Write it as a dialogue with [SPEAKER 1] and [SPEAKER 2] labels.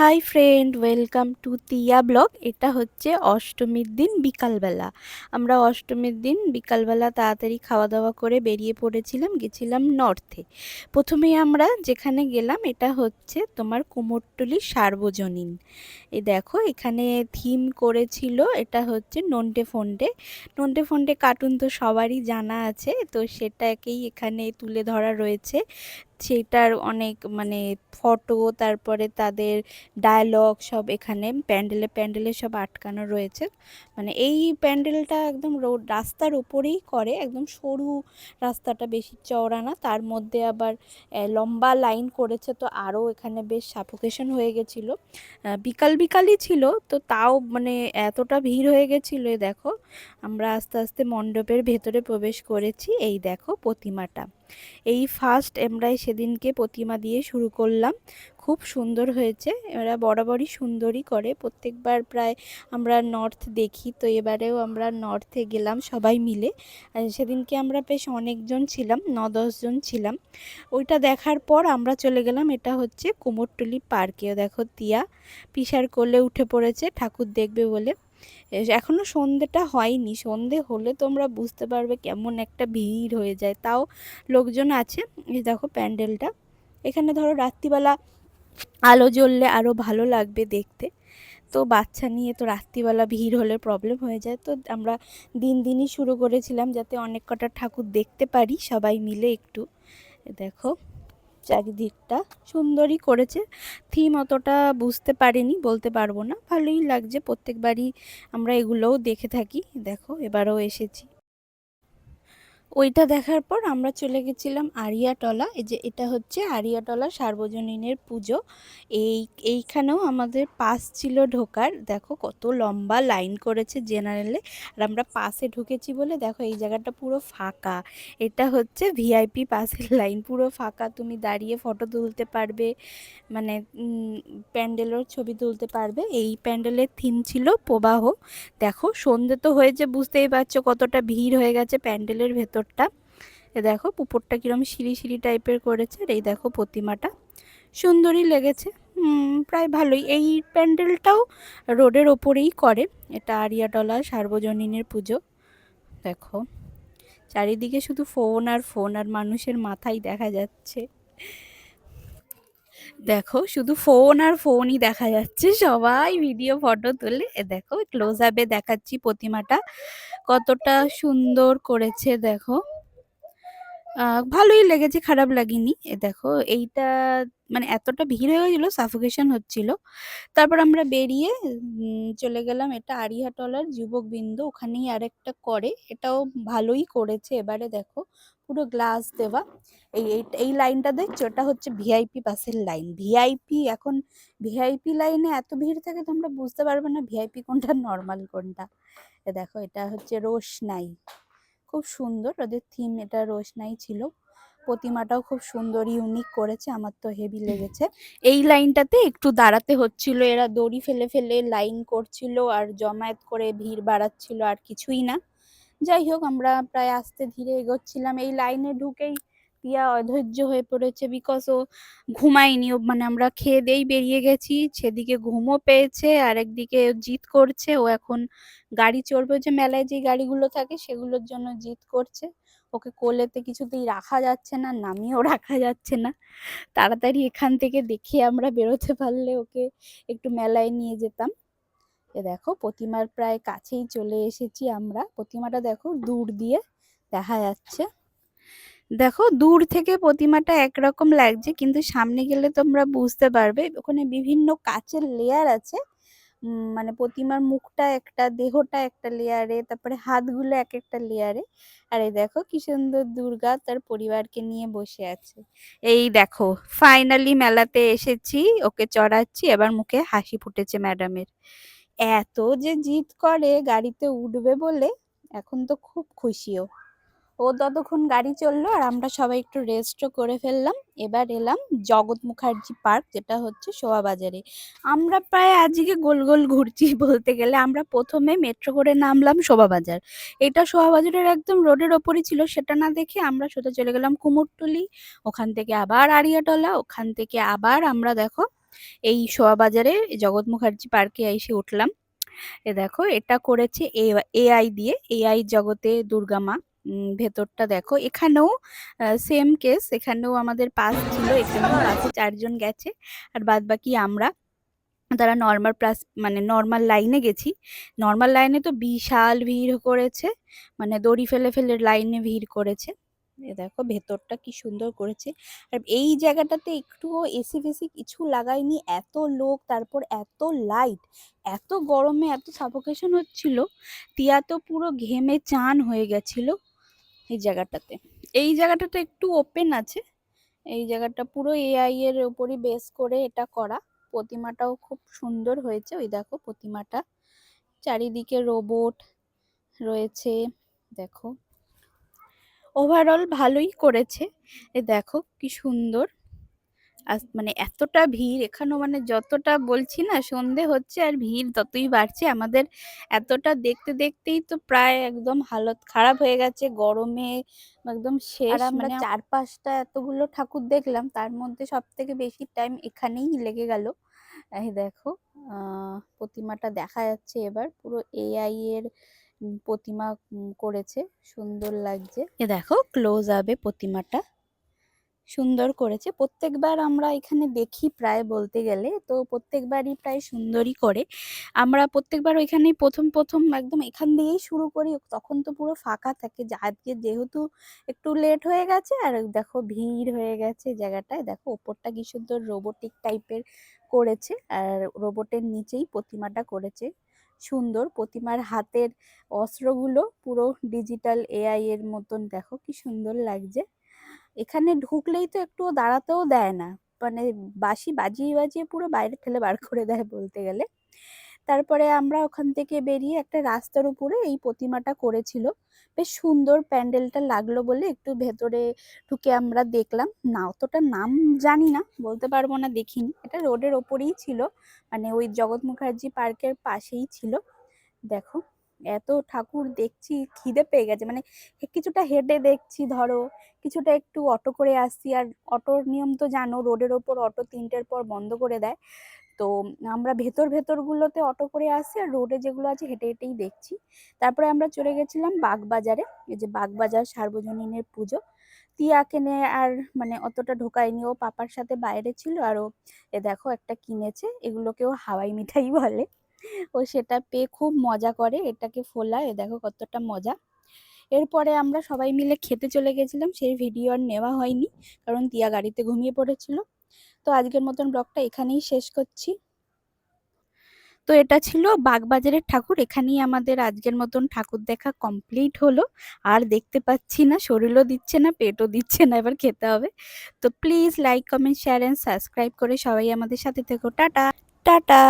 [SPEAKER 1] Hi friend welcome to Tiya blog এটা হচ্ছে অষ্টমীর দিন বিকালবেলা। আমরা অষ্টমীর দিন বিকালবেলা তাড়াতাড়ি খাওয়া দাওয়া করে বেরিয়ে পড়েছিলাম, গেছিলাম নর্থে প্রথমেই আমরা যেখানে গেলাম, এটা হচ্ছে তোমার কুমোরটুলি সার্বজনীন। এই দেখো, এখানে থিম করেছিল, এটা হচ্ছে নন্টে ফন্ডে নন্টে ফন্ডে কার্টুন তো সবারই জানা আছে, তো সেটাকেই এখানে তুলে ধরা রয়েছে। সেটার অনেক মানে ফটো তারপরে তাদের ডায়ালগ সব এখানে প্যান্ডেলে প্যান্ডেলে সব আটকানো রয়েছে। মানে এই প্যান্ডেলটা একদম রোড রাস্তার উপরেই করে, একদম সরু রাস্তাটা, বেশি চওড়া না। তার মধ্যে আবার লম্বা লাইন করেছে তো আরও এখানে বেশ সাফোকেশন হয়ে গেছিল। বিকাল বিকালই ছিল তো তাও মানে এতটা ভিড় হয়ে গেছিল দেখো। আমরা আস্তে আস্তে মণ্ডপের ভেতরে প্রবেশ করেছি, এই দেখো প্রতিমাটা। এই ফার্স্ট আমরাই সেদিনকে প্রতিমা দিয়ে শুরু করলাম। খুব সুন্দর হয়েছে। এরা বরাবরই সুন্দরই করে। প্রত্যেকবার প্রায় আমরা নর্থ দেখি, তো এবারেও আমরা নর্থে গেলাম সবাই মিলে। সেদিনকে আমরা বেশ অনেকজন ছিলাম ন দশজন ছিলাম। ওইটা দেখার পর আমরা চলে গেলাম, এটা হচ্ছে কুমোরটুলি পার্কে। দেখো তিয়া পিসার কোলে উঠে পড়েছে, ঠাকুর দেখবে বলে। এখনও সন্ধেটা হয়নি। সন্ধে হলে তোমরা বুঝতে পারবে কেমন একটা ভিড় হয়ে যায়। তাও লোকজন আছে, এই দেখো প্যান্ডেলটা। এখানে ধরো রাত্রিবেলা আলো জ্বললে আরও ভালো লাগবে দেখতে। তো বাচ্চা নিয়ে তো রাত্রিবেলা ভিড় হলে প্রবলেম হয়ে যায়। তো আমরা দিন দিনই শুরু করেছিলাম যাতে অনেক কটা ঠাকুর দেখতে পারি, সবাই মিলে একটু। দেখো। চারিদিকটা সুন্দরই করেছে। থিম অতটা বুঝতে পারিনি, বলতে পারব না। ভালোই লাগছে, প্রত্যেকবারই আমরা এগুলোও দেখে থাকি। দেখো, এবারও এসেছি। ওইটা দেখার পর আমরা চলে গেছিলাম আরিয়াটলা। এই যে এটা হচ্ছে আরিয়াটলা সার্বজনীনের পুজো। এই, এইখানেও আমাদের পাস ছিল ঢোকার। দেখো কত লম্বা লাইন করেছে জেনারেলে। আর আমরা পাসে ঢুকেছি বলে দেখো এই জায়গাটা পুরো ফাঁকা। এটা হচ্ছে ভিআইপি পাসের লাইন। পুরো ফাঁকা। তুমি দাঁড়িয়ে ফটো তুলতে পারবে। মানে প্যান্ডেলের ছবি তুলতে পারবে। এই প্যান্ডেলের থিম ছিল প্রবাহ। দেখো সন্ধে তো হয়েছে, বুঝতেই পারছ কতটা ভিড় হয়ে গেছে প্যান্ডেলের ভেতর। উপরটা এ দেখো উপরটা কীরকম সিঁড়ি সিঁড়ি টাইপের করেছে আর এই দেখো প্রতিমাটা। সুন্দরই লেগেছে। প্রায় ভালোই। এই প্যান্ডেলটাও রোডের ওপরেই করে। এটা আরিয়াটলা সার্বজনীনের পুজো। দেখো, চারিদিকে শুধু ফোন আর ফোন আর মানুষের মাথায় দেখা যাচ্ছে। দেখো, শুধু ফোন আর ফোনই দেখা যাচ্ছে। সবাই ভিডিও, ফটো তুলে। দেখো ক্লোজ আপে দেখাচ্ছি প্রতিমাটা। কতটা সুন্দর করেছে দেখো। ভালোই লেগেছে, খারাপ লাগেনি। এ দেখো, এইটা মানে এতটা ভিড় হয়ে গেছিল সাফোকেশন হচ্ছিল। তারপর আমরা বেরিয়ে চলে গেলাম এটা আরিহাটলার যুবক বিন্দু, ওখানেই আরেকটা করে। এটাও ভালোই করেছে এবারে, দেখো, পুরো গ্লাস দেওয়া। এই এই লাইনটা দেখছ? এটা হচ্ছে ভিআইপি বাসের লাইন। ভিআইপি এখন ভিআইপি লাইনে এত ভিড় থাকে, তোমরা বুঝতে পারবে না ভিআইপি কোনটা নর্মাল কোনটা। এ দেখো, এটা হচ্ছে রোশনাই। খুব সুন্দর। ওদের থিম এটা রোশনাই ছিল। প্রতিমাটাও খুব সুন্দর ইউনিক করেছে। আমার তো হেভি লেগেছে। এই লাইনটাতে একটু দাঁড়াতে হচ্ছিল। এরা দড়ি ফেলে ফেলে লাইন করছিল আর জমায়েত করে ভিড় বাড়াচ্ছিল আর কিছুই না। যাই হোক, আমরা প্রায় আস্তে ধীরে এগোচ্ছিলাম। এই লাইনে ঢুকেই পিয়া অধৈর্য হয়ে পড়েছে বিকজ ও ঘুমায়নি। মানে আমরা খেয়ে দেই বেরিয়ে গেছি। সেদিকে ঘুমও পেয়েছে আর একদিকে জিত করছে। ও এখন গাড়ি চড়বে। যে মেলায় যে গাড়িগুলো থাকে, সেগুলোর জন্য জিত করছে। ওকে কোলেতে কিছুতেই রাখা যাচ্ছে না, নামিয়েও রাখা যাচ্ছে না। তাড়াতাড়ি এখান থেকে দেখে আমরা বেরোতে পারলে ওকে একটু মেলায় নিয়ে যেতাম। এ দেখো, প্রতিমার প্রায় কাছেই চলে এসেছি আমরা। প্রতিমাটা দেখো, দূর দিয়ে দেখা যাচ্ছে। দেখো দূর থেকে প্রতিমাটা একরকম লাগছে, কিন্তু সামনে গেলে তোমরা বুঝতে পারবে, ওখানে বিভিন্ন কাচের লেয়ার আছে। মানে প্রতিমার মুখটা একটা, দেহটা একটা লেয়ারে তারপরে হাতগুলো এক একটা লেয়ারে আর এই দেখো কি সুন্দর দুর্গা তার পরিবারকে নিয়ে বসে আছে। এই দেখো ফাইনালি মেলাতে এসেছি, ওকে চড়াচ্ছি, এবার মুখে হাসি ফুটেছে ম্যাডামের এত যে জিদ করে গাড়িতে উঠবে বলে, এখন তো খুব খুশিও। ও ততক্ষণ গাড়ি চলল আর আমরা সবাই একটু রেস্টও করে ফেললাম। এবার এলাম জগৎ মুখার্জি পার্ক যেটা হচ্ছে শোয়া বাজারে। আমরা প্রায় আজকে গোল গোল ঘুরছি বলতে গেলে। আমরা প্রথমে মেট্রো করে নামলাম শোভা বাজার। এটা শোভাবাজারের একদম রোডের ওপরই ছিল। সেটা না দেখে আমরা সোজা চলে গেলাম কুমোরটুলি। ওখান থেকে আবার আড়িয়াটলা, ওখান থেকে আবার আমরা দেখো এই শোয়া বাজারে জগৎ মুখার্জি পার্কে এসে উঠলাম। এ দেখো এটা করেছে এআই দিয়ে। এআই জগতে দুর্গা মা। ভেতরটা দেখো। এখানেও সেম কেস এখানেও আমাদের পাস ছিল, এখানেও পাসে চারজন গেছে, আর বাদ বাকি আমরা। তারা নর্মাল প্লাস মানে নর্মাল লাইনে গেছি। নর্মাল লাইনে তো বিশাল ভিড় করেছে মানে দড়ি ফেলে ফেলে লাইনে ভিড় করেছে। দেখো, ভেতরটা কি সুন্দর করেছে। আর এই জায়গাটাতে একটুও এসি ফেসি কিছু লাগায়নি, এত লোক, তারপর এত লাইট এত গরমে এত সাফোকেশন হচ্ছিল, টিয়া তো পুরো ঘেমে চান হয়ে গেছিল। এই জায়গাটাতে। এই জায়গাটাতে একটু ওপেন আছে। এই জায়গাটা পুরো এআই এর উপরই বেস করে এটা করা। প্রতিমাটাও খুব সুন্দর হয়েছে। ওই দেখো প্রতিমাটা। চারিদিকে রোবট রয়েছে। দেখো। ওভারঅল ভালোই করেছে। এ দেখো কি সুন্দর। মানে এতটা ভিড় এখানেও মানে যতটা বলছি না সন্ধে হচ্ছে আর ভিড় ততই বাড়ছে। আমাদের এতটা দেখতে দেখতেই তো প্রায় একদম হালত খারাপ হয়ে গেছে গরমে একদম শেষ আমরা চার পাঁচটা এতগুলো ঠাকুর দেখলাম তার মধ্যে সব থেকে বেশি টাইম এখানেই লেগে গেল। এই দেখো আহ, প্রতিমাটা দেখা যাচ্ছে এবার পুরো এআই এর প্রতিমা করেছে সুন্দর লাগছে। এ দেখো ক্লোজ আবে প্রতিমাটা। সুন্দর করেছে। প্রত্যেকবার আমরা এখানে দেখি প্রায় বলতে গেলে। তো প্রত্যেকবারই প্রায় সুন্দরই করে। আমরা প্রত্যেকবার ওইখানেই প্রথম প্রথম একদম এখান দিয়েই শুরু করি। তখন তো পুরো ফাঁকা থাকে। আজকে যেহেতু একটু লেট হয়ে গেছে, আর দেখো ভিড় হয়ে গেছে জায়গাটায়। দেখো ওপরটা কি সুন্দর রোবোটিক টাইপের করেছে। আর রোবটের নিচেই প্রতিমাটা করেছে। সুন্দর প্রতিমার হাতের অস্ত্রগুলো পুরো ডিজিটাল এআই এর মতন। দেখো কি সুন্দর লাগছে। এখানে ঢুকলেই তো একটুও দাঁড়াতেও দেয় না। মানে বাসি বাজিয়ে বাজিয়ে পুরো বাইরে ঠেলে বার করে দেয় বলতে গেলে। তারপরে আমরা ওখান থেকে বেরিয়ে একটা রাস্তার উপরে এই প্রতিমাটা করেছিল। বেশ সুন্দর প্যান্ডেলটা লাগল বলে একটু ভেতরে ঢুকে আমরা দেখলাম। না, অতটা নাম জানি না, বলতে পারব না, দেখিনি। এটা রোডের ওপরেই ছিল। মানে ওই জগৎ মুখার্জি পার্কের পাশেই ছিল। দেখো। এত ঠাকুর দেখছি, খিদে পেয়ে গেছে। মানে কিছুটা হেঁটে দেখছি, ধরো। কিছুটা একটু অটো করে আসছি। আর অটোর নিয়ম তো জানো, রোডের ওপর অটো তিনটের পর বন্ধ করে দেয়। তো আমরা ভেতর ভেতরগুলোতে অটো করে আসছি আর রোডে যেগুলো আছে হেঁটে হেঁটেই দেখছি। তারপরে আমরা চলে গেছিলাম বাগবাজারে। এই যে বাগবাজার সার্বজনীনের পুজো। টিয়াকে কেনে আর মানে অতটা ঢোকায়নি। ও পাপার সাথে বাইরে ছিল আর ও, এ দেখো একটা কিনেছে। এগুলোকেও হাওয়াই মিঠাই বলে। ও সেটা পেয়ে খুব মজা করে, এটাকে ফোলা এ দেখো কতটা মজা। এরপরে আমরা সবাই মিলে খেতে চলে গেছিলাম, সেই ভিডিও আর নেওয়া হয়নি, কারণ টিয়া গাড়িতে ঘুমিয়ে পড়েছিল। তো আজকের মতন ব্লগটা এখানেই শেষ করছি। তো এটা ছিল বাগবাজারের ঠাকুর, এখানেই আমাদের আজকের মতন ঠাকুর দেখা কমপ্লিট হলো। আর দেখতে পাচ্ছি না, শরীরও দিচ্ছে না, পেটও দিচ্ছে না, এবার খেতে হবে। তো please like comment share and subscribe করে সবাই আমাদের সাথে থেকো। টাটা। টাটা।